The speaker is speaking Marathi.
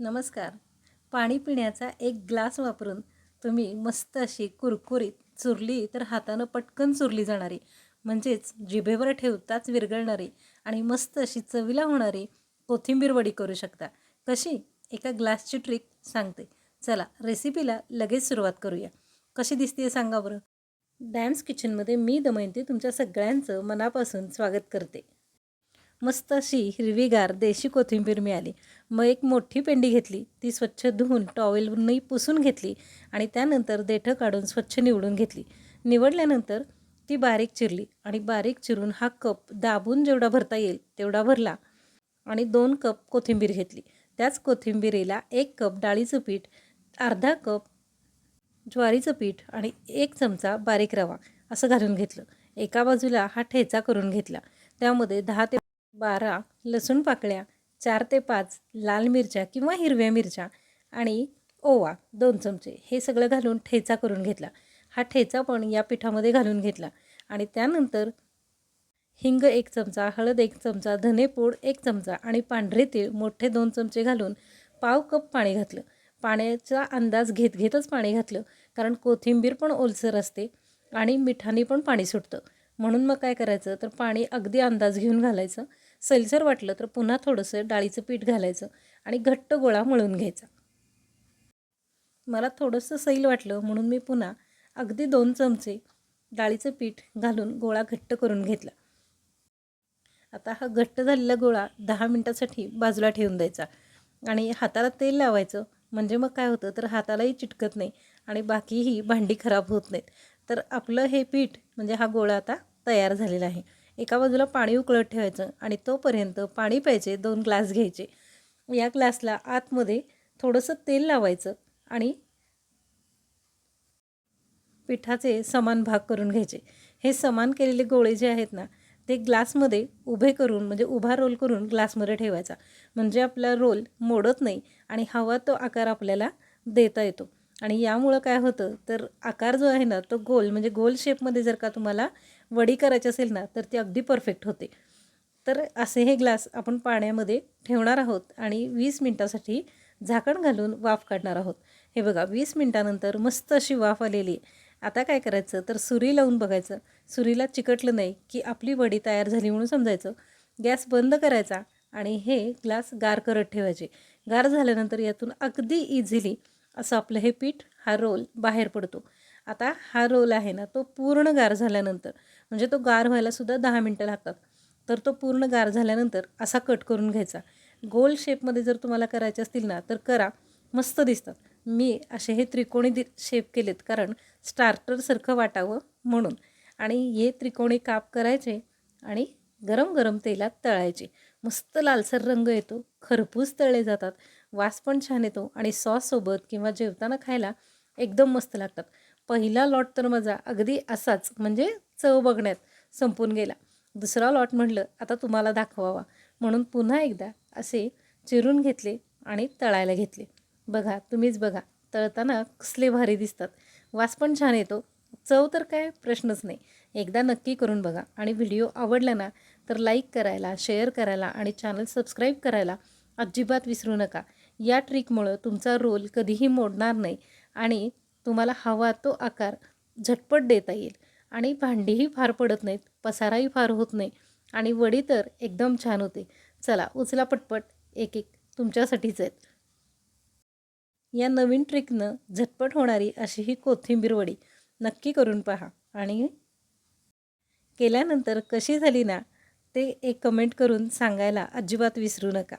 नमस्कार. पाणी पिण्याचा एक ग्लास वापरून तुम्ही मस्त अशी कुरकुरीत चुरली तर हातानं पटकन चुरली जाणारी म्हणजेच जिभेवर ठेवताच विरघळणारी आणि मस्त अशी चवीला होणारी कोथिंबीर वडी करू शकता. कशी? एका ग्लासची ट्रिक सांगते. चला रेसिपीला लगेच सुरुवात करूया. कशी दिसते सांगा बरं. डॅम्स किचनमध्ये मी दमयंती तुमच्या सगळ्यांचं मनापासून स्वागत करते. मस्त अशी हिरवीगार देशी कोथिंबीर मिळाली. मग एक मोठी पेंडी घेतली ती स्वच्छ धुवून टॉवेलवरूनही पुसून घेतली आणि त्यानंतर देठं काढून स्वच्छ निवडून घेतली. निवडल्यानंतर ती बारीक चिरली आणि बारीक चिरून हा कप दाबून जेवढा भरता येईल तेवढा भरला आणि दोन कप कोथिंबीर घेतली. त्याच कोथिंबीरीला एक कप डाळीचं पीठ अर्धा कप ज्वारीचं पीठ आणि एक चमचा बारीक रवा असं घालून घेतलं. एका बाजूला हा ठेचा करून घेतला. त्यामध्ये दहा ते बारा लसूण पाकळ्या चार ते पाच लाल मिरच्या किंवा हिरव्या मिरच्या आणि ओवा दोन चमचे हे सगळं घालून ठेचा करून घेतला. हा ठेचा पण या पिठामध्ये घालून घेतला आणि त्यानंतर हिंग एक चमचा हळद एक चमचा धनेपूड एक चमचा आणि पांढरे तीळ मोठे दोन चमचे घालून पाव कप पाणी घातलं. पाण्याचा अंदाज घेत घेतच पाणी घातलं कारण कोथिंबीर पण ओलसर असते आणि मिठाने पण पाणी सुटतं. म्हणून मग काय करायचं तर पाणी अगदी अंदाज घेऊन घालायचं. सैलसर वाटलं तर पुन्हा थोडंसं डाळीचं पीठ घालायचं आणि घट्ट गोळा मळून घ्यायचा. मला थोडंसं सैल वाटलं म्हणून मी पुन्हा अगदी दोन चमचे डाळीचं पीठ घालून गोळा घट्ट करून घेतला. आता हा घट्ट झालेला गोळा दहा मिनटासाठी बाजूला ठेवून द्यायचा आणि हाताला तेल लावायचं. म्हणजे मग काय होतं तर हातालाही चिटकत नाही आणि बाकीही भांडी खराब होत नाहीत. तर आपलं हे पीठ म्हणजे हा गोळा आता तयार झालेला आहे. एका बाजूला पाणी उकळत ठेवायचं आणि तोपर्यंत पाणी प्यायचे दोन ग्लास घ्यायचे. या ग्लासला आतमध्ये थोडंसं तेल लावायचं आणि पिठाचे समान भाग करून घ्यायचे. हे समान केलेले गोळे जे आहेत ना ते ग्लासमध्ये उभे करून म्हणजे उभा रोल करून ग्लासमध्ये ठेवायचा. म्हणजे आपला रोल मोडत नाही आणि हवा तो आकार आपल्याला देता येतो. आणि यामुळं काय होतं तर आकार जो आहे ना तो गोल म्हणजे गोल शेपमध्ये जर का तुम्हाला वडी करायची असेल ना तर ती अगदी परफेक्ट होते. तर असे हे ग्लास आपण पाण्यामध्ये ठेवणार आहोत आणि वीस मिनटासाठी झाकण घालून वाफ काढणार आहोत. हे बघा वीस मिनटानंतर मस्त अशी वाफ आलेली आता काय करायचं? तर सुरी लावून बघायचं. सुरीला चिकटलं नाही की आपली वडी तयार झाली म्हणून समजायचं. गॅस बंद करायचा आणि हे ग्लास गार करत ठेवायचे. गार झाल्यानंतर यातून अगदी इझिली असं आपलं हे पीठ हा रोल बाहेर पडतो. आता हा रोल आहे ना तो पूर्ण गार झाल्यानंतर म्हणजे तो गार व्हायलासुद्धा दहा मिनटं लागतात. तर तो पूर्ण गार झाल्यानंतर असा कट करून घ्यायचा. गोल शेपमध्ये जर तुम्हाला करायचे असतील ना तर करा. मस्त दिसतात. मी असे हे त्रिकोणी दि शेप केलेत कारण स्टार्टरसारखं वाटावं म्हणून. आणि हे त्रिकोणी काप करायचे आणि गरम गरम तेलात तळायचे. मस्त लालसर रंग येतो. खरपूस तळले जातात. वास पण छान येतो आणि सॉससोबत किंवा जेवताना खायला एकदम मस्त लागतात. पहिला लॉट तर माझा अगदी असाच म्हणजे चव बघण्यात संपून गेला. दुसरा लॉट म्हटलं आता तुम्हाला दाखवावा. म्हणून पुन्हा एकदा असे चिरून घेतले आणि तळायला घेतले. बघा तुम्हीच बघा तळताना कसले भारी दिसतात. वास पण छान येतो. चव तर काय प्रश्नच नाही. एकदा नक्की करून बघा. आणि व्हिडिओ आवडला ना तर लाईक करायला शेअर करायला आणि चॅनल सबस्क्राईब करायला अजिबात विसरू नका. या ट्रिकमुळं तुमचा रोल कधीही मोडणार नाही. आणि तुम्हाला हवा तो आकार झटपट देता येईल. आणि भांडीही फार पडत नाहीत पसाराही फार होत नाही आणि वडी तर एकदम छान होते. चला उचला पटपट. एक एक तुमच्यासाठीच आहेत. या नवीन ट्रिकनं झटपट होणारी अशी ही कोथिंबीर वडी नक्की करून पहा आणि केल्यानंतर कशी झाली ना ते एक कमेंट करून सांगायला अजिबात विसरू नका.